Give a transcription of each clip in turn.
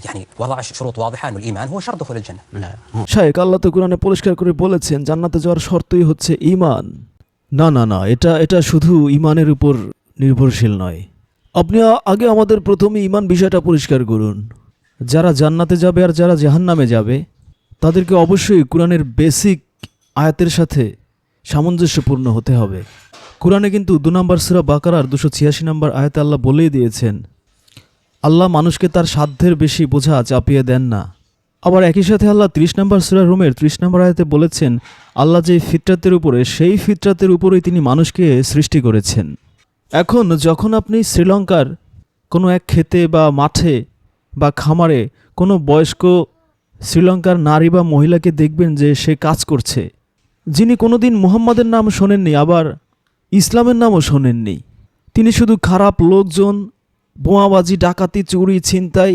يعني وضع شروط واضحه انه الايمان هو شرط دخول الجنه لا هو শায়েক আল্লাহ তো কোরআনে পরিষ্কার করে বলেছেন জান্নাতে যাওয়ার শর্তই হচ্ছে ঈমান না না না এটা এটা শুধু ঈমানের উপর নির্ভরশীল নয় আপনি আ- আগে আমাদের প্রথমে ঈমান বিষয়টা পরিষ্কার করুন যারা জান্নাতে যাবে আর যারা জাহান্নামে যাবে তাদেরকে অবশ্যই কোরআনের বেসিক আয়াতের সাথে সামঞ্জস্যপূর্ণ হতে হবে কোরআনে কিন্তু দু নম্বর সুরা বাকারার দুশো ছিয়াশি নম্বর আয়াতে আল্লাহ বলেই দিয়েছেন আল্লাহ মানুষকে তার সাধ্যের বেশি বোঝা চাপিয়ে দেন না। আবার একই সাথে আল্লাহ ত্রিশ নম্বর সুরা রুমের ত্রিশ নম্বর আয়তে বলেছেন, আল্লাহ যে ফিতরাতের উপরে, সেই ফিতরাতের উপরেই তিনি মানুষকে সৃষ্টি করেছেন। এখন যখন আপনি শ্রীলঙ্কার কোনো এক ক্ষেতে বা মাঠে বা খামারে কোনো বয়স্ক শ্রীলঙ্কার নারী বা মহিলাকে দেখবেন যে সে কাজ করছে, যিনি কোনোদিন মুহাম্মাদের নাম শোনেননি, আবার ইসলামের নামও শোনেননি, তিনি শুধু খারাপ লোকজন বোমাবাজি, ডাকাতি, চুরি, ছিনতাই,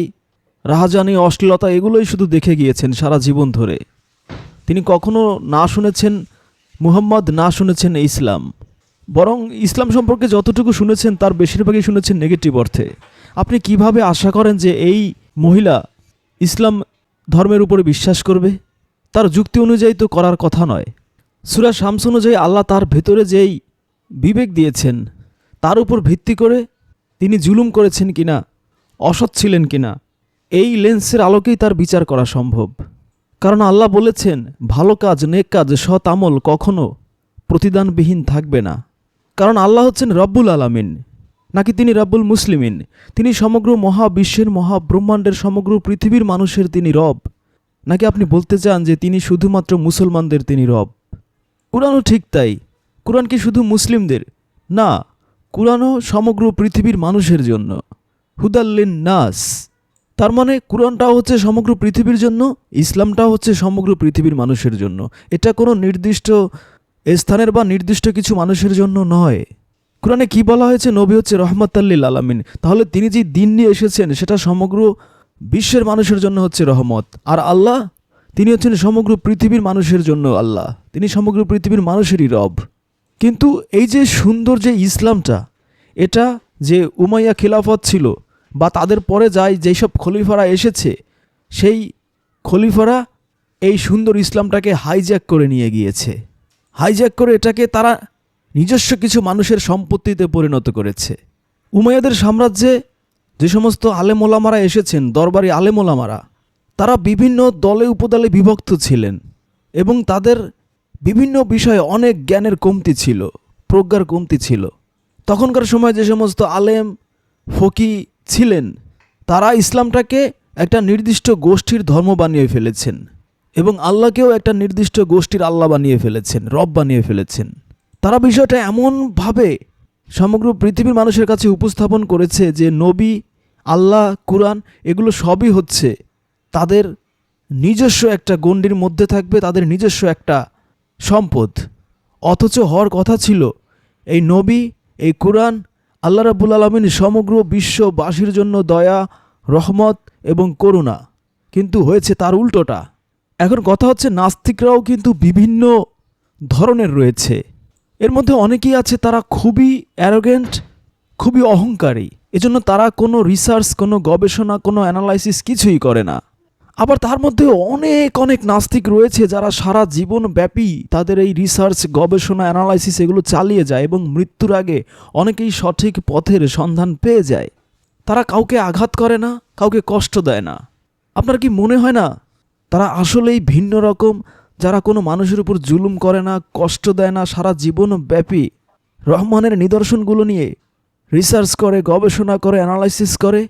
রাহাজানি, অশ্লীলতা এগুলোই শুধু দেখে গিয়েছেন সারা জীবন ধরে। তিনি কখনো না শুনেছেন মুহাম্মদ, না শুনেছেন ইসলাম। বরং ইসলাম সম্পর্কে যতটুকু শুনেছেন, তার বেশিরভাগই শুনেছেন নেগেটিভ অর্থে। আপনি কীভাবে আশা করেন যে এই মহিলা ইসলাম ধর্মের উপরে বিশ্বাস করবে? তার যুক্তি অনুযায়ী তো করার কথা নয়। সুরা শামস অনুযায়ী আল্লাহ তার ভেতরে যেই বিবেক দিয়েছেন, তার উপর ভিত্তি করে তিনি জুলুম করেছেন কিনা, অসৎ ছিলেন কিনা, এই লেন্সের আলোকেই তার বিচার করা সম্ভব। কারণ আল্লাহ বলেছেন, ভালো কাজ, নেক কাজ, সৎ আমল কখনো প্রতিদানবিহীন থাকবে না। কারণ আল্লাহ হচ্ছেন রব্বুল আলামিন, নাকি তিনি রব্বুল মুসলিমিন? তিনি সমগ্র মহাবিশ্বের, মহাব্রহ্মাণ্ডের, সমগ্র পৃথিবীর মানুষের তিনি রব। নাকি আপনি বলতে চান যে তিনি শুধুমাত্র মুসলমানদের তিনি রব? কোরআনও ঠিক তাই। কোরআন কি শুধু মুসলিমদের? না কোরআনও সমগ্র পৃথিবীর মানুষের জন্য। হুদাল্লিন নাস তার মানে কোরআনটাও হচ্ছে সমগ্র পৃথিবীর জন্য, ইসলামটাও হচ্ছে সমগ্র পৃথিবীর মানুষের জন্য। এটা কোনো নির্দিষ্ট স্থানের বা নির্দিষ্ট কিছু মানুষের জন্য নয়। কোরআনে কি বলা হয়েছে? নবী হচ্ছে রহমতাল্লিল আলামিন। তাহলে তিনি যে দিন নিয়ে এসেছেন, সেটা সমগ্র বিশ্বের মানুষের জন্য হচ্ছে রহমত। আর আল্লাহ? তিনি হচ্ছেন সমগ্র পৃথিবীর মানুষের জন্য আল্লাহ। তিনি সমগ্র পৃথিবীর মানুষেরই রব। কিন্তু এই যে সুন্দর যে ইসলামটা, এটা যে উমাইয়া খিলাফত ছিল বা তাদের পরে যায় যেসব খলিফারা এসেছে, সেই খলিফারা এই সুন্দর ইসলামটাকে হাইজ্যাক করে নিয়ে গিয়েছে। হাইজ্যাক করে এটাকে তারা নিজস্ব কিছু মানুষের সম্পত্তিতে পরিণত করেছে। উমাইয়াদের সাম্রাজ্যে যে সমস্ত আলেমোলামারা এসেছেন, দরবারি আলেমোলামারা তারা বিভিন্ন দলে উপদলে বিভক্ত ছিলেন এবং তাদের বিভিন্ন বিষয়ে অনেক জ্ঞানের কমতি ছিল, প্রজ্ঞার কমতি ছিল। তখনকার সময় যে সমস্ত আলেম, ফকি ছিলেন, তারা ইসলামটাকে একটা নির্দিষ্ট গোষ্ঠীর ধর্ম বানিয়ে ফেলেছেন এবং আল্লাহকেও একটা নির্দিষ্ট গোষ্ঠীর আল্লাহ বানিয়ে ফেলেছেন, রব বানিয়ে ফেলেছেন। তারা বিষয়টা এমনভাবে সমগ্র পৃথিবীর মানুষের কাছে উপস্থাপন করেছে যে নবী, আল্লাহ, কুরআন এগুলো সবই হচ্ছে তাদের নিজস্ব একটা গণ্ডির মধ্যে থাকবে, তাদের নিজস্ব একটা সম্পদ। অথচ হওয়ার কথা ছিল, এই নবী, এই কোরআন আল্লাহ রাবুল আলমিন সমগ্র বিশ্ববাসীর জন্য দয়া, রহমত এবং করুণা। কিন্তু হয়েছে তার উল্টোটা। এখন কথা হচ্ছে, নাস্তিকরাও কিন্তু বিভিন্ন ধরনের রয়েছে। এর মধ্যে অনেকেই আছে, তারা খুবই অ্যারোগেন্ট খুবই অহংকারী। এজন্য তারা কোনো রিসার্চ কোনো গবেষণা, কোনো অ্যানালাইসিস কিছুই করে না। আবার তার মধ্যে অনেক অনেক নাস্তিক রয়েছে যারা সারা জীবন ব্যাপী তাদের এই রিসার্চ গবেষণা অ্যানালাইসিস এগুলো চালিয়ে যায় এবং মৃত্যুর আগে অনেকেই সঠিক পথের সন্ধান পেয়ে যায়। তারা কাউকে আঘাত করে না, কাউকে কষ্ট দেয় না। আপনার কি মনে হয় না? তারা আসলেই ভিন্ন রকম, যারা কোনো মানুষের উপর জুলুম করে না, কষ্ট দেয় না, সারা জীবন ব্যাপী রহমানের নিদর্শনগুলো নিয়ে রিসার্চ করে, গবেষণা করে অ্যানালাইসিস করে?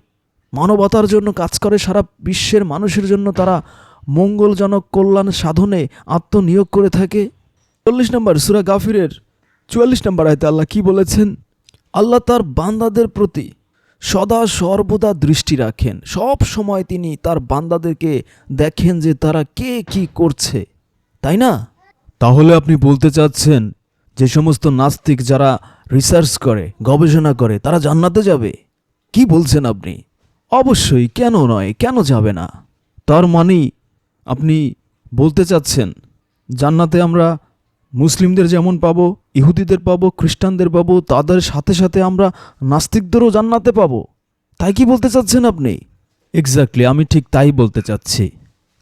মানবতার জন্য কাজ করে সারা বিশ্বের মানুষের জন্য তারা মঙ্গলজনক কল্যাণ সাধনে আত্মনিয়োগ করে থাকে। চল্লিশ নম্বর সুরা গাফিরের চুয়াল্লিশ নম্বর আয়তে আল্লাহ কি বলেছেন? আল্লাহ তার বান্দাদের প্রতি সদা সর্বদা দৃষ্টি রাখেন। সব সময় তিনি তার বান্দাদেরকে দেখেন যে তারা কে কি করছে। তাই না? তাহলে আপনি বলতে চাচ্ছেন যে সমস্ত নাস্তিক যারা রিসার্চ করে, গবেষণা করে, তারা জান্নাতে যাবে? কি বলছেন আপনি? অবশ্যই কেন নয়, কেন যাবে না? তার মানেই আপনি বলতে চাচ্ছেন, জান্নাতে আমরা মুসলিমদের যেমন পাবো, ইহুদিদের পাবো, খ্রিস্টানদের পাবো, তাদের সাথে সাথে আমরা নাস্তিকদেরও জান্নাতে পাবো। তাই কি বলতে চাচ্ছেন আপনি? এক্স্যাক্টলি আমি ঠিক তাই বলতে চাচ্ছি।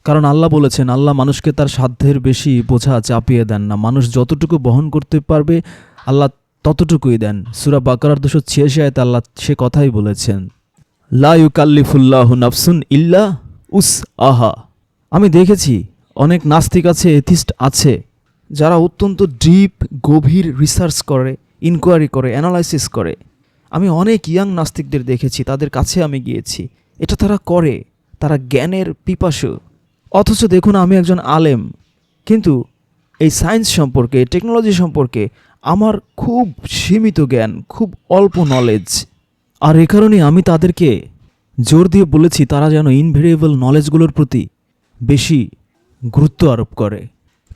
কারণ আল্লাহ বলেছেন, আল্লাহ মানুষকে তার সাধ্যের বেশি বোঝা চাপিয়ে দেন না। মানুষ যতটুকু বহন করতে পারবে, আল্লাহ ততটুকুই দেন। সুরা বাকারার দুশো ছিয়াশি আয়তে আল্লাহ সে কথাই বলেছেন। লা ইউকাল্লিফুল্লাহ নাফসুন ইল্লা উস আহা আমি দেখেছি অনেক নাস্তিক আছে, এথিস্ট আছে, যারা অত্যন্ত ডিপ, গভীর রিসার্চ করে, ইনকোয়ারি করে, অ্যানালাইসিস করে। আমি অনেক ইয়াং নাস্তিকদের দেখেছি, তাদের কাছে আমি গিয়েছি। এটা তারা করে, তারা জ্ঞানের পিপাসু। অথচ দেখুন, আমি একজন আলেম, কিন্তু এই সায়েন্স সম্পর্কে, টেকনোলজি সম্পর্কে আমার খুব সীমিত জ্ঞান, খুব অল্প নলেজ আর এ কারণে আমি তাদেরকে জোর দিয়ে বলেছি, তারা যেন ইনভেরিয়েবল নলেজগুলোর প্রতি বেশি গুরুত্ব আরোপ করে।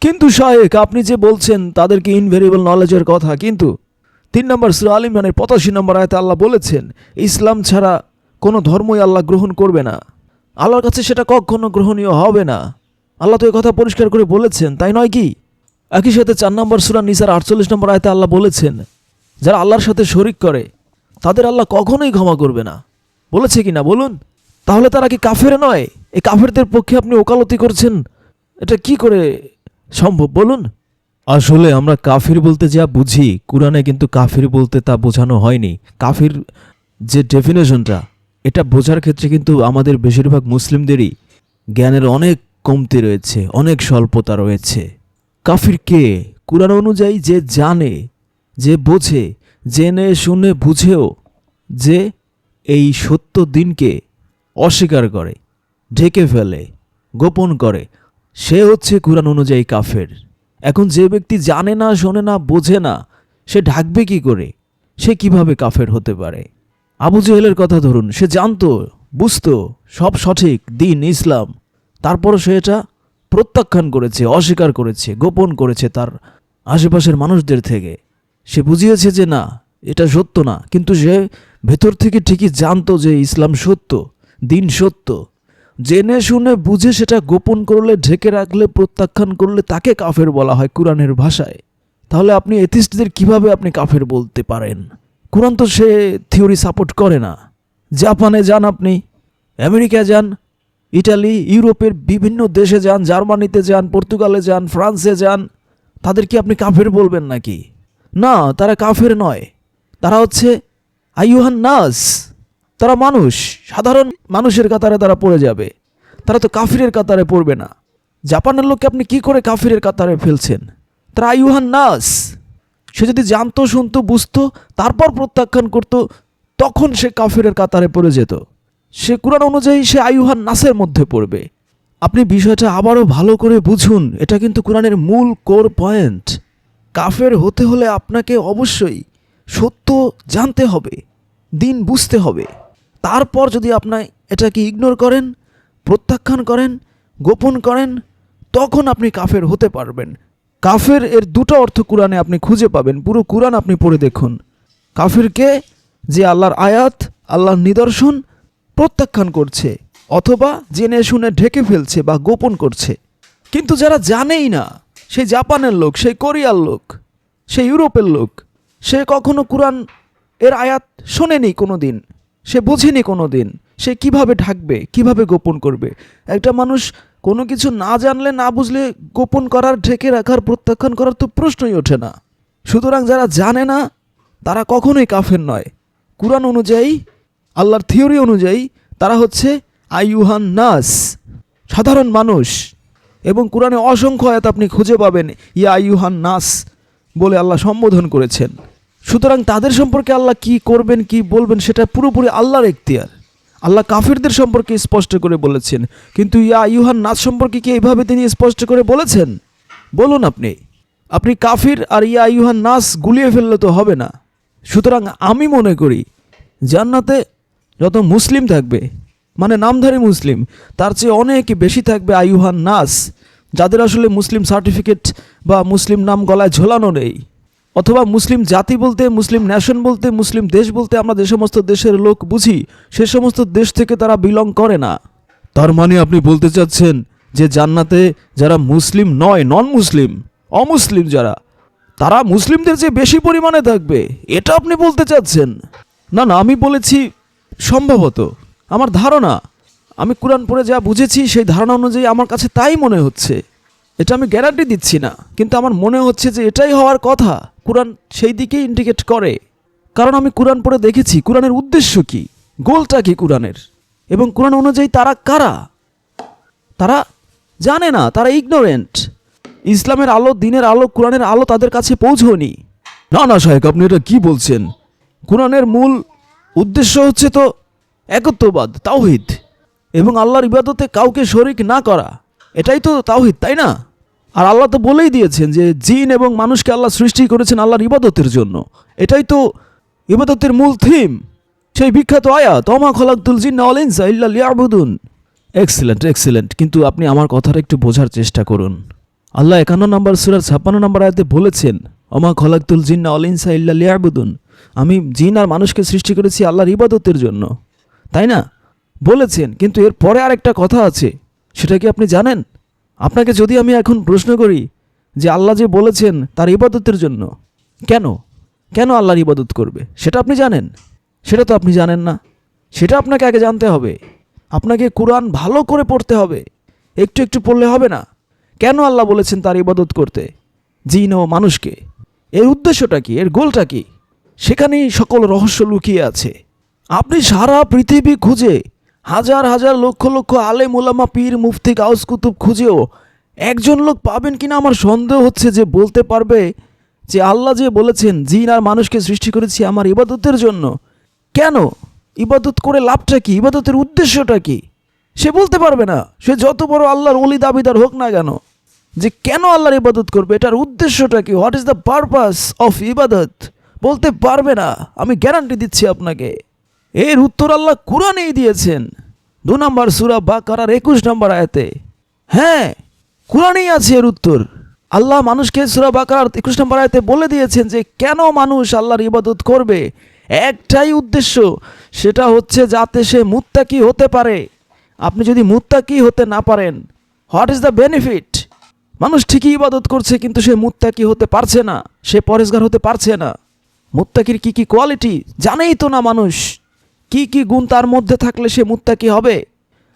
কিন্তু শায়েক, আপনি যে বলছেন তাদেরকে ইনভেরিয়েবল নলেজের কথা, কিন্তু তিন নম্বর সুরা আল ইমরানের পঁচাশি নম্বর আয়তে আল্লাহ বলেছেন, ইসলাম ছাড়া কোনো ধর্মই আল্লাহ গ্রহণ করবে না। আল্লাহর কাছে সেটা কখনো গ্রহণীয় হবে না। আল্লাহ তো এই কথা পরিষ্কার করে বলেছেন, তাই নয় কি? একই সাথে চার নম্বর সুরা নিসার আটচল্লিশ নম্বর আয়তে আল্লাহ বলেছেন, যারা আল্লাহর সাথে শরিক করে তাদের আল্লাহ কখনোই ক্ষমা করবে না। বলেছে কি না বলুন? তাহলে তারা কি কাফের নয়? এই কাফেরদের পক্ষে আপনি ওকালতি করছেন? এটা কি করে সম্ভব? বলুন। আসলে আমরা কাফির বলতে যা বুঝি, কোরআনে কিন্তু কাফির বলতে তা বোঝানো হয়নি। কাফির যে ডেফিনেশনটা, এটা বোঝার ক্ষেত্রে কিন্তু আমাদের বেশিরভাগ মুসলিমদেরই জ্ঞানের অনেক কমতি রয়েছে, অনেক স্বল্পতা রয়েছে। কাফির কে? কোরআন অনুযায়ী যে জানে, যে বোঝে জেনে শুনে বুঝেও যে এই সত্য দিনকে অস্বীকার করে, ঢেকে ফেলে, গোপন করে। সে হচ্ছে কোরআন অনুযায়ী কাফের। এখন যে ব্যক্তি জানে না, শোনে না, বোঝে না, সে ঢাকবে কি করে? সে কীভাবে কাফের হতে পারে? আবু জেহেলের কথা ধরুন, সে জানতো, বুঝতো, সব সঠিক, দিন, ইসলাম। তারপর সে এটা প্রত্যাখ্যান করেছে, অস্বীকার করেছে, গোপন করেছে তার আশেপাশের মানুষদের থেকে। সে বুঝিয়েছে যে না, এটা সত্য না। কিন্তু সে ভেতর থেকে ঠিকই জানতো যে ইসলাম সত্য, দিন সত্য। জেনে শুনে বুঝে সেটা গোপন করলে, ঢেকে রাখলে, প্রত্যাখ্যান করলে তাকে কাফের বলা হয় কোরআনের ভাষায়। তাহলে আপনি এথিস্টদের কীভাবে আপনি কাফের বলতে পারেন? কোরআন তো সে থিওরি সাপোর্ট করে না। জাপানে যান আপনি আমেরিকা যান, ইটালি, ইউরোপের বিভিন্ন দেশে যান, জার্মানিতে যান, পর্তুগালে যান, ফ্রান্সে যান, তাদের কি আপনি কাফের বলবেন নাকি? না, তারা কাফের নয়। তারা হচ্ছে আইয়ুহান নাস। তারা মানুষ, সাধারণ মানুষের কাতারে তারা পড়ে যাবে। তারা তো কাফিরের কাতারে পড়বে না। জাপানের লোককে আপনি কি করে কাফিরের কাতারে ফেলছেন? তারা আইয়ুহান নাস। সে যদি জানতো, শুনতো, বুঝতো, তারপর প্রত্যাখ্যান করত, তখন সে কাফিরের কাতারে পড়ে যেত। সে কোরআন অনুযায়ী সে আইয়ুহান নাসের মধ্যে পড়বে। আপনি বিষয়টা আবারও ভালো করে বুঝুন। এটা কিন্তু কোরআনের মূল কোর পয়েন্ট। কাফের হতে হলে আপনাকে অবশ্যই সত্য জানতে হবে, দিন বুঝতে হবে। তারপর যদি আপনার এটাকে ইগনোর করেন, প্রত্যাখ্যান করেন, গোপন করেন, তখন আপনি কাফের হতে পারবেন। কাফের এর দুটো অর্থ কোরআনে আপনি খুঁজে পাবেন। পুরো কোরআন আপনি পড়ে দেখুন। কাফেরকে যে আল্লাহর আয়াত, আল্লাহর নিদর্শন প্রত্যাখ্যান করছে, অথবা জেনে শুনে ঢেকে ফেলছে বা গোপন করছে। কিন্তু যারা জানেই না সেই জাপানের লোক সেই কোরিয়ার লোক সেই ইউরোপের লোক, সে কখনো কোরআন এর আয়াত শোনেনি কোনো দিন সে বোঝেনি কোনো দিন সে কীভাবে ঢাকবে, কীভাবে গোপন করবে? একটা মানুষ কোনো কিছু না জানলে, না বুঝলে গোপন করার, ঢেকে রাখার, প্রত্যাখ্যান করার তো প্রশ্নই ওঠে না। সুতরাং যারা জানে না, তারা কখনোই কাফের নয়। কোরআন অনুযায়ী, আল্লাহর থিওরি অনুযায়ী তারা হচ্ছে আইয়ুহান নাস, সাধারণ মানুষ। এবং কোরআনে অসংখ্য আয়াত আপনি খুঁজে পাবেন, ইয়া আইয়ুহান নাস বলে আল্লাহ সম্বোধন করেছেন। সুতরাং তাদের সম্পর্কে আল্লাহ কি করবেন, কি বলবেন, সেটা পুরোপুরি আল্লাহর এখতিয়ার। আল্লাহ কাফিরদের সম্পর্কে স্পষ্ট করে বলেছেন। কিন্তু ইয়া ইউহান নাচ সম্পর্কে কি এইভাবে তিনি স্পষ্ট করে বলেছেন? বলুন আপনি। আপনি কাফির আর ইয়া ইউহান নাস গুলিয়ে ফেললে তো হবে না। সুতরাং আমি মনে করি, জান্নাতে যত মুসলিম থাকবে মানে নামধারী মুসলিম, তার চেয়ে অনেক বেশি থাকবে আইয়ুহান নাস, যাদের আসলে মুসলিম সার্টিফিকেট বা মুসলিম নাম গলায় ঝোলানো নেই। অথবা মুসলিম জাতি বলতে, মুসলিম ন্যাশন বলতে, মুসলিম দেশ বলতে আমরা যে সমস্ত দেশের লোক বুঝি, সে সমস্ত দেশ থেকে তারা বিলং করে না। তার মানে আপনি বলতে চাচ্ছেন যে জান্নাতে যারা মুসলিম নয় নন মুসলিম অমুসলিম যারা, তারা মুসলিমদের যে বেশি পরিমাণে থাকবে, এটা আপনি বলতে চাচ্ছেন? না না, আমি বলেছি সম্ভবত। আমার ধারণা, আমি কোরআন পড়ে যা বুঝেছি সেই ধারণা অনুযায়ী আমার কাছে তাই মনে হচ্ছে। এটা আমি গ্যারান্টি দিচ্ছি না, কিন্তু আমার মনে হচ্ছে যে এটাই হওয়ার কথা। কোরআন সেই দিকেই ইন্ডিকেট করে। কারণ আমি কোরআন পড়ে দেখেছি, কোরআনের উদ্দেশ্য কি? গোলটা কি কোরআনের? এবং কোরআন অনুযায়ী তারা কারা? তারা জানে না, তারা ইগনোরেন্ট ইসলামের আলো, দিনের আলো, কোরআনের আলো তাদের কাছে পৌঁছয়নি। না না সাহেব, আপনি এটা কি বলছেন? কোরআনের মূল উদ্দেশ্য হচ্ছে তো একত্ববাদ, তাওহিদ এবং আল্লাহর ইবাদতে কাউকে শরিক না করা। এটাই তো তাওহিদ, তাই না? আর আল্লাহ তো বলেই দিয়েছেন যে জিন এবং মানুষকে আল্লাহ সৃষ্টি করেছেন আল্লাহর ইবাদতের জন্য। এটাই তো ইবাদতের মূল থিম। সেই বিখ্যাত আয়া তমা খলাকুল জিন লিয়াবুদুন এক্সিলেন্ট এক্সিলেন্ট কিন্তু আপনি আমার কথাটা একটু বোঝার চেষ্টা করুন। আল্লাহ একান্ন নম্বর সুরার ছাপ্পান্ন নম্বর আয়াতে বলেছেন অমা খলাকুল জিন্না অলিনসা ইল্লা লিয়াবুদুন আমি জিন আর মানুষকে সৃষ্টি করেছি আল্লাহর ইবাদতের জন্য। তাই না? বলেছেন, কিন্তু এর পরে আরেকটা কথা আছে, সেটা কি আপনি জানেন? আপনাকে যদি আমি এখন প্রশ্ন করি যে আল্লাহ যে বলেছেন তার ইবাদতের জন্য, কেন? কেন আল্লাহর ইবাদত করবে? সেটা আপনি জানেন? সেটা তো আপনি জানেন না। সেটা আপনাকে আগে জানতে হবে। আপনাকে কোরআন ভালো করে পড়তে হবে। একটু একটু পড়লে হবে না। কেন আল্লাহ বলেছেন তার ইবাদত করতে? জিন ও মানুষকে। এর উদ্দেশ্যটা কি? এর গোলটা কি? সেখানেই সকল রহস্য লুকিয়ে আছে। আপনি সারা পৃথিবী খুঁজে, হাজার হাজার লক্ষ লক্ষ আলেম উলামা পীর, মুফতি, গাউস কুতুব খুঁজেও একজন লোক পাবেন কিনা আমার সন্দেহ হচ্ছে যে বলতে পারবে যে আল্লাহ যে বলেছেন, জিন আর মানুষকে সৃষ্টি করেছি আমার ইবাদতের জন্য। কেন? ইবাদত করে লাভটা কি? ইবাদতের উদ্দেশ্যটা কি? সে বলতে পারবে না। সে যত বড় আল্লাহর অলি দাবিদার হোক না কেন, যে কেন আল্লাহর ইবাদত করবে? এটার উদ্দেশ্যটা কি? What is the purpose of ইবাদত? বলতে পারবে না। আমি গ্যারান্টি দিচ্ছি আপনাকে। এর উত্তর আল্লাহ কোরআনেই দিয়েছেন। দু নম্বর সুরা বা কারার একুশ নম্বর আয়াতে। হ্যাঁ কোরআনেই আছে এর উত্তর। আল্লাহ মানুষকে সুরা বাকার একুশ নম্বর আয়তে বলে দিয়েছেন যে, কেন মানুষ আল্লাহর ইবাদত করবে? একটাই উদ্দেশ্য, সেটা হচ্ছে যাতে সে মুত্তাকি হতে পারে। আপনি যদি মুত্তাকি হতে না পারেন, হোয়াট ইজ দ্য বেনিফিট? মানুষ ঠিকই ইবাদত করছে, কিন্তু সে মুত্তাকি হতে পারছে না, সে পরেশগার হতে পারছে না। মুত্তাকির কি কি কোয়ালিটি জানেই তো না মানুষ। কি কি গুণ তার মধ্যে থাকলে সে মুত্তাকি হবে?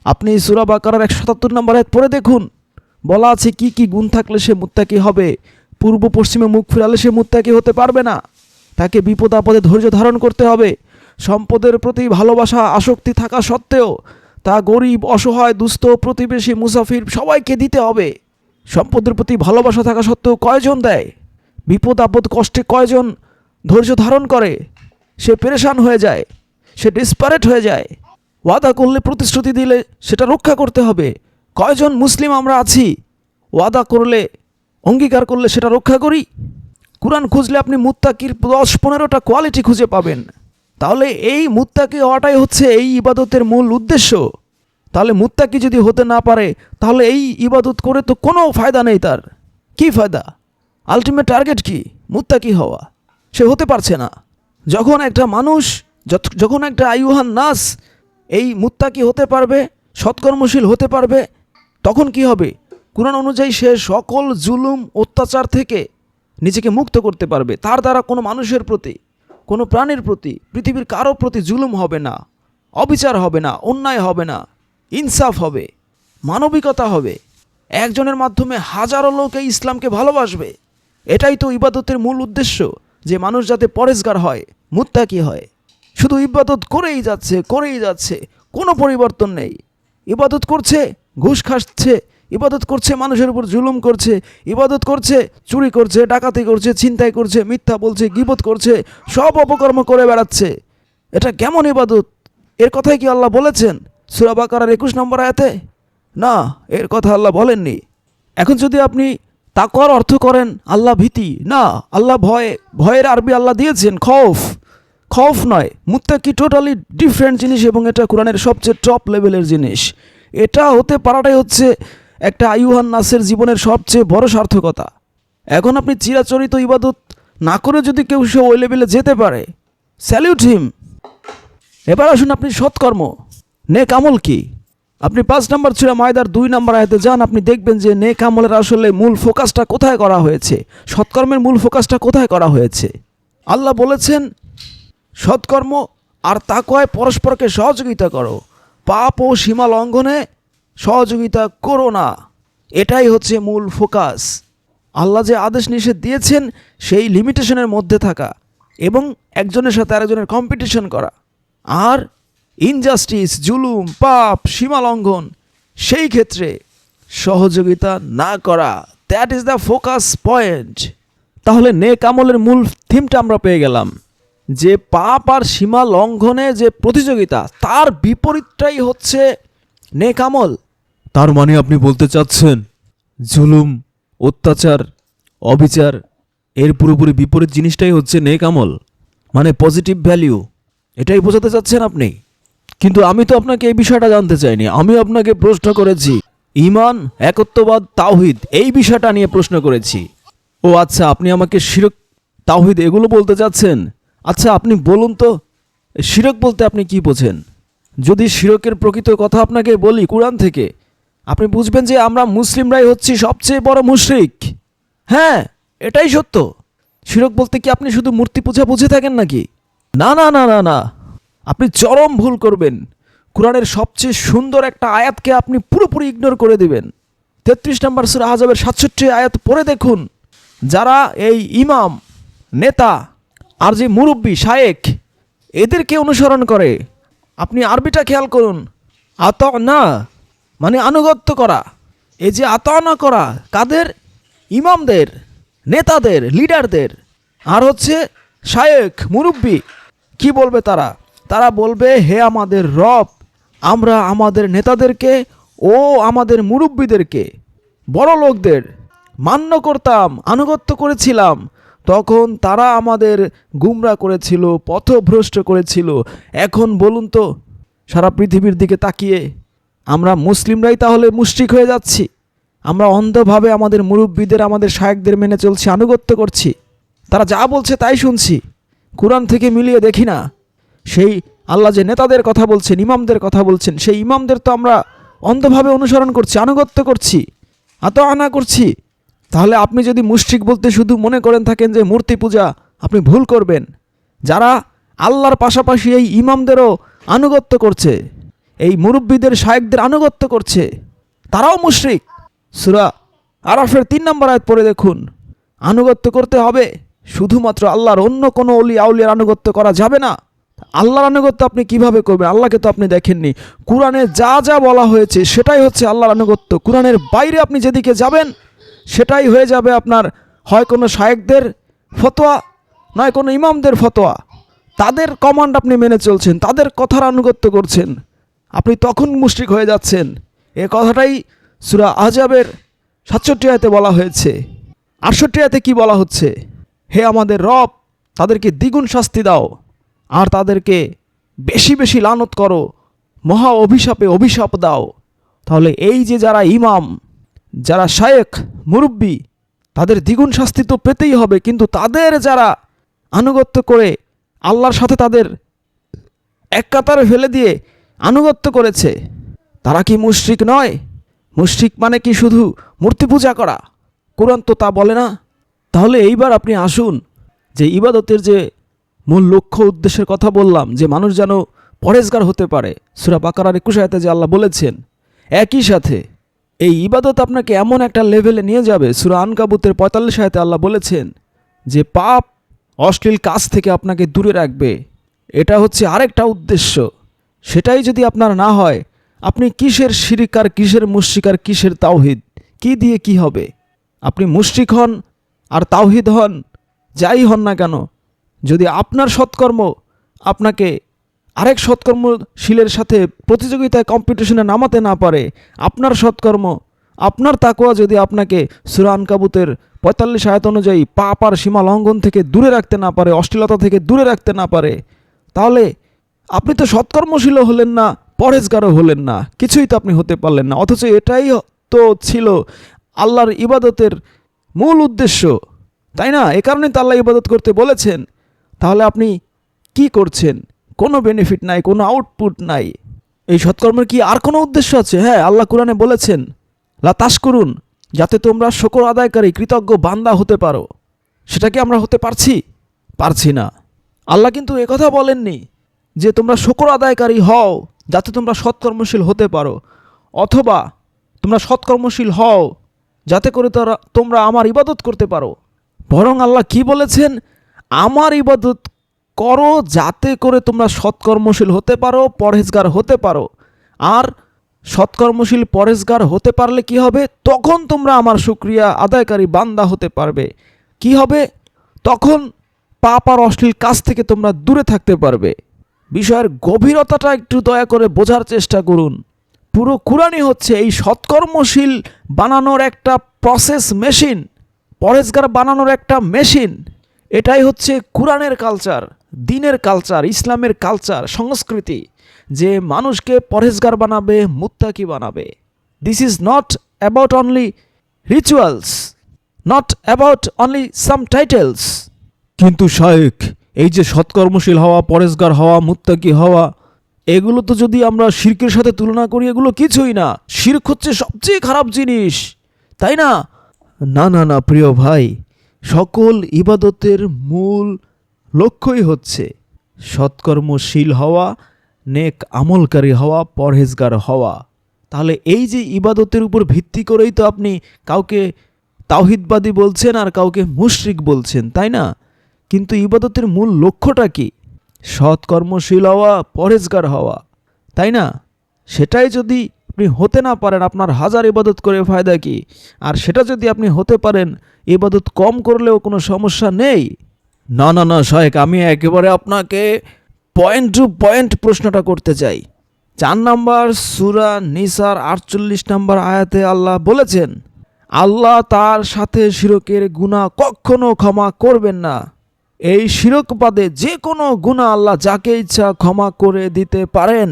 আপনি সুরা বাকারার একশো সাতাত্তর নম্বর আয়াত পড়ে দেখুন। বলা আছে কি কি গুণ থাকলে সে মুত্তাকি হবে? পূর্ব পশ্চিমে মুখ ফিরালে সে মুত্তাকি হতে পারবে না। তাকে বিপদ আপদে ধৈর্য ধারণ করতে হবে। সম্পদের প্রতি ভালোবাসা, আসক্তি থাকা সত্ত্বেও তা গরিব, অসহায়, দুস্থ, প্রতিবেশী, মুসাফির সবাইকে দিতে হবে। সম্পদের প্রতি ভালোবাসা থাকা সত্ত্বেও কয়জন দেয়? বিপদ আপদ কষ্টে কয়জন ধৈর্য ধারণ করে? সে পেরেশান হয়ে যায়। সে ডিসপারেট হয়ে যায়। ওয়াদা করলে প্রতিশ্রুতি দিলে সেটা রক্ষা করতে হবে। কয়জন মুসলিম আমরা আছি? ওয়াদা করলে, অঙ্গীকার করলে সেটা রক্ষা করি? কোরআন খুঁজলে আপনি মুত্তাকির দশ পনেরোটা কোয়ালিটি খুঁজে পাবেন। তাহলে এই মুত্তাকি হওয়াটাই হচ্ছে এই ইবাদতের মূল উদ্দেশ্য। তাহলে মুত্তাকি যদি হতে না পারে, তাহলে এই ইবাদত করে তো কোনো ফায়দা নেই তার। কি ফায়দা? আলটিমেট টার্গেট কি? মুত্তাকি হওয়া। সে হতে পারছে না। যখন একটা মানুষ যখন একটা আয়ুহান নাস এই মুত্তাকি হতে পারবে, সৎকর্মশীল হতে পারবে, তখন কি হবে? কোরআন অনুযায়ী সে সকল জুলুম, অত্যাচার থেকে নিজেকে মুক্ত করতে পারবে। তার দ্বারা কোনো মানুষের প্রতি, কোনো প্রাণীর প্রতি, পৃথিবীর কারও প্রতি জুলুম হবে না, অবিচার হবে না, অন্যায় হবে না, ইনসাফ হবে, মানবিকতা হবে। একজনের মাধ্যমে হাজারো লোক এই ইসলামকে ভালোবাসবে। এটাই তো ইবাদতের মূল উদ্দেশ্য, যে মানুষ যাতে পরেশগার হয়, মুত্তাকি হয়। শুধু ইবাদত করেই যাচ্ছে করেই যাচ্ছে। কোনো পরিবর্তন নেই। ইবাদত করছে, ঘুষ খাচ্ছে। ইবাদত করছে, মানুষের উপর জুলুম করছে। ইবাদত করছে, চুরি করছে, ডাকাতি করছে, ছিনতাই করছে, মিথ্যা বলছে, গিবত করছে, সব অপকর্ম করে বেড়াচ্ছে। এটা কেমন ইবাদত? এর কথাই কি আল্লাহ বলেছেন সুরাবাকার একুশ নম্বর আয়াতে? না, এর কথা আল্লাহ বলেননি। এখন যদি আপনি তাকর অর্থ করেন, আল্লাহ ভীতি। না, আল্লাহ ভয়ে, ভয়ের আরবি আল্লাহ দিয়েছেন, খৌফ। খৌফ নয়। মুত্তাকি টোটালি ডিফারেন্ট জিনিস এবং এটা কোরআনের সবচেয়ে টপ লেভেলের জিনিস। এটা হতে পারাটাই হচ্ছে একটা আয়ুহান নাসের জীবনের সবচেয়ে বড় সার্থকতা। এখন আপনি চিরাচরিত ইবাদত না করে যদি কেউ সে ওই লেভেলে যেতে পারে স্যালিউট হিম এবার আসুন আপনি সৎকর্ম। নে কামল কি? আপনি পাঁচ নম্বর ছিল মায়দার দুই নম্বর আয়তে যান, আপনি দেখবেন যে নে কামলের আসলে মূল ফোকাসটা কোথায় করা হয়েছে? সৎকর্মের মূল ফোকাসটা কোথায় করা হয়েছে? আল্লাহ বলেছেন সৎকর্ম আর তাকওয়ায় পরস্পরকে সহযোগিতা করো। পাপ ও সীমা লঙ্ঘনে সহযোগিতা করো না। এটাই হচ্ছে মূল ফোকাস। আল্লাহ যে আদেশ নিষেধ দিয়েছেন, সেই লিমিটেশনের মধ্যে থাকা এবং একজনের সাথে আরেকজনের কম্পিটিশন করা। আর ইনজাস্টিস জুলুম, পাপ, সীমা লঙ্ঘন, সেই ক্ষেত্রে সহযোগিতা না করা। That is the focus point তাহলে নেক আমলের মূল থিমটা আমরা পেয়ে গেলাম। যে পাপ আর সীমা লঙ্ঘনে যে প্রতিযোগিতা, তার বিপরীতটাই হচ্ছে নেক আমল। তার মানে আপনি বলতে চাচ্ছেন, জুলুম, অত্যাচার, অবিচার, এর পুরোপুরি বিপরীত জিনিসটাই হচ্ছে নেক আমল মানে পজিটিভ ভ্যালিউ এটাই বোঝাতে চাচ্ছেন আপনি? কিন্তু আমি তো আপনাকে এই বিষয়টা জানতে চাইনি, আমি আপনাকে প্রশ্ন করেছি। ইমান একত্ববাদ, তাওহিদ, এই বিষয়টা নিয়ে প্রশ্ন করেছি। ও আচ্ছা আপনি আমাকে শিরক, তাওহিদ এগুলো বলতে চাচ্ছেন? আচ্ছা আপনি বলুন তো, শিরক বলতে আপনি কি বোঝেন? যদি শিরকের প্রকৃত কথা আপনাকে বলি কোরআন থেকে, আপনি বুঝবেন যে আমরা মুসলিমরাই হচ্ছি সবচেয়ে বড় মুশরিক। হ্যাঁ এটাই সত্য। শিরক বলতে কি আপনি শুধু মূর্তি পূজা বুঝে থাকেন নাকি? না না না না না। আপনি চরম ভুল করবেন। কোরআনের সবচেয়ে সুন্দর একটা আয়াতকে আপনি পুরোপুরি ইগনোর করে দিবেন। তেত্রিশ নম্বর সুরা আজবের সাতষট্টি আয়াত পড়ে দেখুন। যারা এই ইমাম, নেতা আর যে মুরব্বী, শায়েক, এদেরকে অনুসরণ করে। আপনি আরবিটা খেয়াল করুন। আত না মানে আনুগত্য করা। এই যে আত না করা, কাদের? ইমামদের, নেতাদের, লিডারদের। আর হচ্ছে শায়েক, মুরব্বী, কি বলবে তারা? তারা বলবে, হে আমাদের রব, আমরা আমাদের নেতাদেরকে ও আমাদের মুরব্বীদেরকে বড় লোকদের মান্য করতাম আনুগত্য করেছিলাম। তখন তারা আমাদের গুমরা করেছিল, পথভ্রষ্ট করেছিল। এখন বলুন তো, সারা পৃথিবীর দিকে তাকিয়ে আমরা মুসলিমরাই তাহলে মুশরিক হয়ে যাচ্ছি? আমরা অন্ধভাবে আমাদের মুরব্বীদের, আমাদের শায়েকদের মেনে চলছি, আনুগত্য করছি? তারা যা বলছে তাই শুনছি। কোরআন থেকে মিলিয়ে দেখি না। সেই আল্লাহ যে নেতাদের কথা বলছেন, ইমামদের কথা বলছেন, সেই ইমামদের তো আমরা অন্ধভাবে অনুসরণ করছি, আনুগত্য করছি আত আনা করছি। তাহলে আপনি যদি মুশরিক বলতে শুধু মনে করেন থাকেন যে মূর্তি পূজা, আপনি ভুল করবেন। যারা আল্লাহর পাশাপাশি এই ইমামদেরও আনুগত্য করছে, এই মুরব্বীদের শায়েকদের আনুগত্য করছে, তারাও মুশরিক। সুরা আরাফের তিন নম্বর আয়াত পড়ে দেখুন। আনুগত্য করতে হবে, শুধুমাত্র আল্লাহর অন্য কোনো অলি আউলিয়ার আনুগত্য করা যাবে না। আল্লাহর আনুগত্য আপনি কীভাবে করবেন? আল্লাহকে তো আপনি দেখেননি। কোরআনে যা যা বলা হয়েছে, সেটাই হচ্ছে আল্লাহর আনুগত্য। কোরআনের বাইরে আপনি যেদিকে যাবেন সেটাই হয়ে যাবে আপনার, হয় কোনো শায়েকদের ফতোয়া, নয় কোনো ইমামদের ফতোয়া। তাদের কমান্ড আপনি মেনে চলছেন, তাদের কথার আনুগত্য করছেন। আপনি তখন মুশরিক হয়ে যাচ্ছেন। এ কথাটাই সুরা আজাবের সাতষট্টি আয়তে বলা হয়েছে। আটষট্টি আয়তে কি বলা হচ্ছে? হে আমাদের রব, তাদেরকে দ্বিগুণ শাস্তি দাও। আর তাদেরকে বেশি বেশি লানত করো, মহা অভিশাপে অভিশাপ দাও। তাহলে এই যে যারা ইমাম, যারা শায়েক মুরব্বী, তাদের দ্বিগুণ শাস্তি তো পেতেই হবে, কিন্তু তাদের যারা আনুগত্য করে আল্লাহর সাথে তাদের এক কাতারে ফেলে দিয়ে আনুগত্য করেছে, তারা কি মুশরিক নয়? মুশরিক মানে কি শুধু মূর্তি পূজা করা? কোরআন তো তা বলে না। তাহলে এইবার আপনি আসুন, যে ইবাদতের যে মূল লক্ষ্য উদ্দেশ্যের কথা বললাম, যে মানুষ যেন পরেজগার হতে পারে। সুরা বাকারার একুশ আয়াতে যে আল্লাহ বলেছেন, একই সাথে এই ইবাদত আপনাকে এমন একটা লেভেলে নিয়ে যাবে। সুরা আনকাবুতের পঁয়তাল্লিশ আয়াতে আল্লাহ বলেছেন যে, পাপ অশ্লীল কাজ থেকে আপনাকে দূরে রাখবে। এটা হচ্ছে আরেকটা উদ্দেশ্য। সেটাই যদি আপনার না হয়, আপনি কিসের শিরিকার কিসের মুশ্রিকার কিসের তাওহিদ? কি দিয়ে কি হবে? আপনি মুশ্রিক হন আর তাওহিদ হন, যাই হন না কেন, যদি আপনার সৎকর্ম আপনাকে আরেক সৎকর্মশীলের সাথে প্রতিযোগিতায় কম্পিটিশনে নামাতে না পারে, আপনার সৎকর্ম, আপনার তাকোয়া যদি আপনাকে সুরান কাবুতের পঁয়তাল্লিশ আয়ত অনুযায়ী পাপ আর সীমা লঙ্ঘন থেকে দূরে রাখতে না পারে, অশ্লীলতা থেকে দূরে রাখতে না পারে, তাহলে আপনি তো সৎকর্মশীল হলেন না পরেজগারও হলেন না, কিছুই তো আপনি হতে পারলেন না, অথচ এটাই তো ছিল আল্লাহর ইবাদতের মূল উদ্দেশ্য, তাই না? এ কারণেই তো আল্লাহ ইবাদত করতে বলেছেন, তাহলে আপনি কি করছেন? কোনো বেনিফিট নাই, কোনো আউটপুট নাই। এই সৎকর্মের কি আর কোনো উদ্দেশ্য আছে? হ্যাঁ আল্লাহ কোরআনে বলেছেন লাতাস করুন যাতে তোমরা শকর আদায়কারী, কৃতজ্ঞ বান্দা হতে পারো। সেটা কি আমরা হতে পারছি? পারছি না। আল্লাহ কিন্তু একথা বলেননি যে তোমরা শকর আদায়কারী হও, যাতে তোমরা সৎকর্মশীল হতে পারো। অথবা তোমরা সৎকর্মশীল হও, যাতে করে তারা, তোমরা আমার ইবাদত করতে পারো। বরং আল্লাহ কি বলেছেন? আমার ইবাদত করো যাতে করে তোমরা সৎকর্মশীল হতে পারো, পরহেজগার হতে পারো। আর সৎকর্মশীল পরেশগার হতে পারলে কি হবে? তখন তোমরা আমার শুক্রিয়া আদায়কারী বান্দা হতে পারবে। কি হবে? তখন পাপ আর অশ্লীল কাজ থেকে তোমরা দূরে থাকতে পারবে। বিষয়ের গভীরতাটা একটু দয়া করে বোঝার চেষ্টা করুন। পুরো কোরআনই হচ্ছে এই সৎকর্মশীল বানানোর একটা প্রসেস মেশিন পরেশগার বানানোর একটা মেশিন এটাই হচ্ছে কোরআনের কালচার দিনের কালচার ইসলামের কালচার সংস্কৃতি যে মানুষকে পরেশগার বানাবে মুত্তাকি বানাবে। This is not about only rituals not about only some titles কিন্তু শায়েক এই যে সৎকর্মশীল হওয়া পরেশগার হওয়া মুত্তাকি হওয়া এগুলো তো যদি আমরা শির্কের সাথে তুলনা করি এগুলো কিছুই না। শির্ক হচ্ছে সবচেয়ে খারাপ জিনিস তাই না? না না না প্রিয় ভাই সকল ইবাদতের মূল লক্ষ্যই হচ্ছে সৎকর্মশীল হওয়া, নেক আমলকারী হওয়া, পরহেজগার হওয়া। তাহলে এই যে ইবাদতের উপর ভিত্তি করেই তো আপনি কাউকে তাওহিদবাদী বলছেন আর কাউকে মুশরিক বলছেন, তাই না? কিন্তু ইবাদতের মূল লক্ষ্যটা কি? সৎকর্মশীল হওয়া পরেজগার হওয়া, তাই না? সেটাই যদি আপনি হতে না পারেন, আপনার হাজার ইবাদত করে ফায়দা কি? আর সেটা যদি আপনি হতে পারেন, ইবাদত কম করলেও কোনো সমস্যা নেই। না না না শাহেক আমি একেবারে আপনাকে পয়েন্ট টু পয়েন্ট প্রশ্নটা করতে চাই। চার নাম্বার সুরা নিসার আটচল্লিশ নাম্বার আয়াতে আল্লাহ বলেছেন, আল্লাহ তার সাথে শিরকের গুণা কখনো ক্ষমা করবেন না। এই শিরকপাদে যে কোনো গুণা আল্লাহ যাকে ইচ্ছা ক্ষমা করে দিতে পারেন।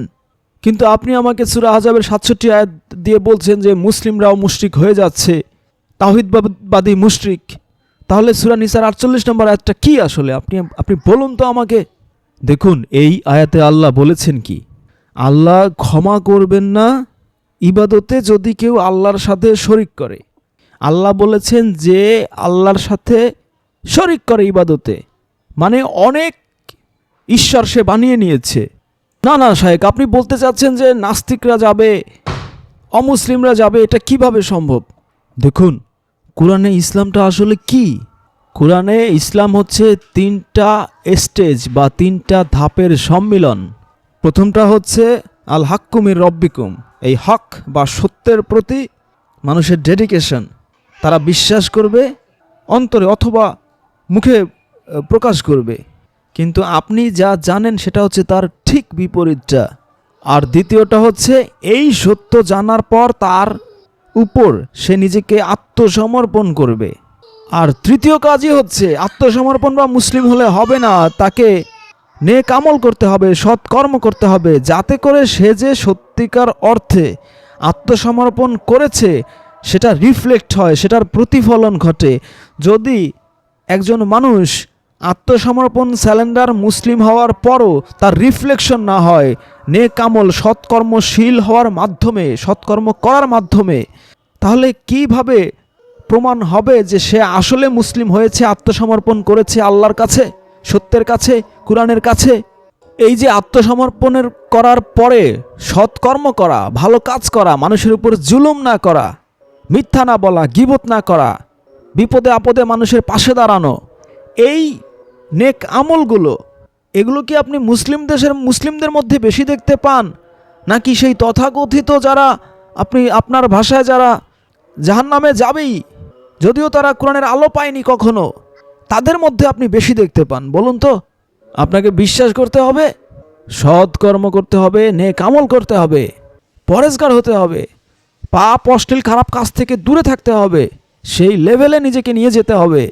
কিন্তু আপনি আমাকে সুরা আজাবের সাতষট্টি আয়াত দিয়ে বলছেন যে মুসলিমরাও মুশরিক হয়ে যাচ্ছে তাহিদবাদী মুশরিক। তাহলে সুরা নিসার আটচল্লিশ নম্বর আয়াতটা কি আসলে? আপনি আপনি বলুন তো আমাকে। দেখুন, এই আয়াতে আল্লাহ বলেছেন কি? আল্লাহ ক্ষমা করবেন না ইবাদতে যদি কেউ আল্লাহর সাথে শরিক করে। আল্লাহ বলেছেন যে আল্লাহর সাথে শরিক করে ইবাদতে। মানে অনেক ঈশ্বর সে বানিয়ে নিয়েছে। না না শাহেক আপনি বলতে চাচ্ছেন যে নাস্তিকরা যাবে, অমুসলিমরা যাবে, এটা কীভাবে সম্ভব? দেখুন কোরআনে ইসলামটা আসলে কি? কোরআনে ইসলাম হচ্ছে তিনটা স্টেজ বা তিনটা ধাপের সম্মিলন। প্রথমটা হচ্ছে, আল হাক্কুমির রব্বিকুম এই হক বা সত্যের প্রতি মানুষের ডেডিকেশন তারা বিশ্বাস করবে, অন্তরে অথবা মুখে প্রকাশ করবে। কিন্তু আপনি যা জানেন সেটা হচ্ছে তার ঠিক বিপরীতটা। আর দ্বিতীয়টা হচ্ছে, এই সত্য জানার পর তার উপর সে নিজেকে আত্মসমর্পণ করবে। আর তৃতীয় কাজই হচ্ছে, আত্মসমর্পণ বা মুসলিম হলে হবে না, তাকে নেক আমল করতে হবে সৎকর্ম করতে হবে, যাতে করে সে যে সত্যিকার অর্থে আত্মসমর্পণ করেছে, সেটা রিফ্লেক্ট হয়, সেটার প্রতিফলন ঘটে। যদি একজন মানুষ আত্মসমর্পণ স্যালেন্ডার মুসলিম হওয়ার পরও তার রিফ্লেকশন না হয় নেক আমল সৎকর্মশীল হওয়ার মাধ্যমে, সৎকর্ম করার মাধ্যমে, তাহলে কীভাবে প্রমাণ হবে যে সে আসলে মুসলিম হয়েছে, আত্মসমর্পণ করেছে আল্লাহর কাছে, সত্যের কাছে, কোরআনের কাছে? এই যে আত্মসমর্পণের করার পরে সৎকর্ম করা, ভালো কাজ করা, মানুষের উপর জুলুম না করা, মিথ্যা না বলা, গিবত না করা, বিপদে আপদে মানুষের পাশে দাঁড়ানো, এই নেক আমলগুলো এগুলো কি আপনি মুসলিম দেশের, মুসলিমদের মধ্যে বেশি দেখতে পান? নাকি সেই তথাকথিত যারা আপনি, আপনার ভাষায় যারা জাহান নামে যাবেই, যদিও তারা কোরআনের আলো পায়নি কখনো, তাদের মধ্যে আপনি বেশি দেখতে পান? বলুন তো, আপনাকে বিশ্বাস করতে হবে, সৎ কর্ম করতে হবে নে কামল করতে হবে, পরেজগার হতে হবে, পাপ, অশ্লীল, খারাপ কাজ থেকে দূরে থাকতে হবে, সেই লেভেলে নিজেকে নিয়ে যেতে হবে।